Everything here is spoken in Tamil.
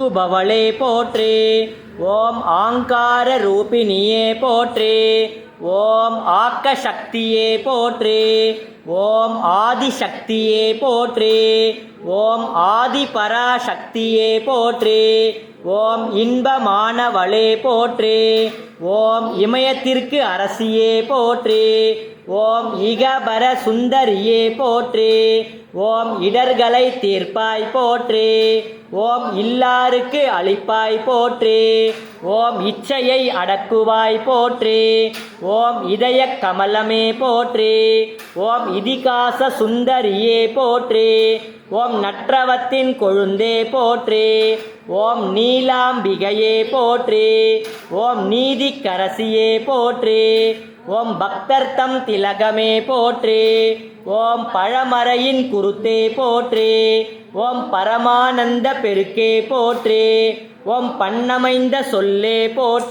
சுபவளே போற்றி. ஓம் ஆங்கார ரூபிணியே போற்றி. ஓம் ஆக்க சக்தியே போற்றி. ஓம் ஆதிசக்தியே போற்றி. ஓம் ஆதி பராசக்தியே போற்றி. ஓம் இன்பமானவளே போற்றி. ஓம் இமயத்திற்கு அரசியே போற்றி. ஓம் இகபர சுந்தரியே போற்றி. ஓம் இடர்களை தீர்ப்பாய் போற்றி. ஓம் இல்லாருக்கு அளிப்பாய் போற்றி. ஓம் இச்சையை அடக்குவாய் போற்றி. ஓம் இதய கமலமே போற்றி. ஓம் இதிகாச சுந்தரியே போற்றி. ஓம் நற்றவத்தின் கொழுந்தே போற்றி. ஓம் நீலாம்பிகையே போற்றி ஓம் நீதிக்கரசியே போற்றி ஓம் பக்தர்த்தம் திலகமே போற்றி ஓம் பழமறையின் குருத்தே போற்றி ஓம் பரமானந்த பெருக்கே போற்றி ஓம் பண்ணமைந்த சொல்லே போற்றி.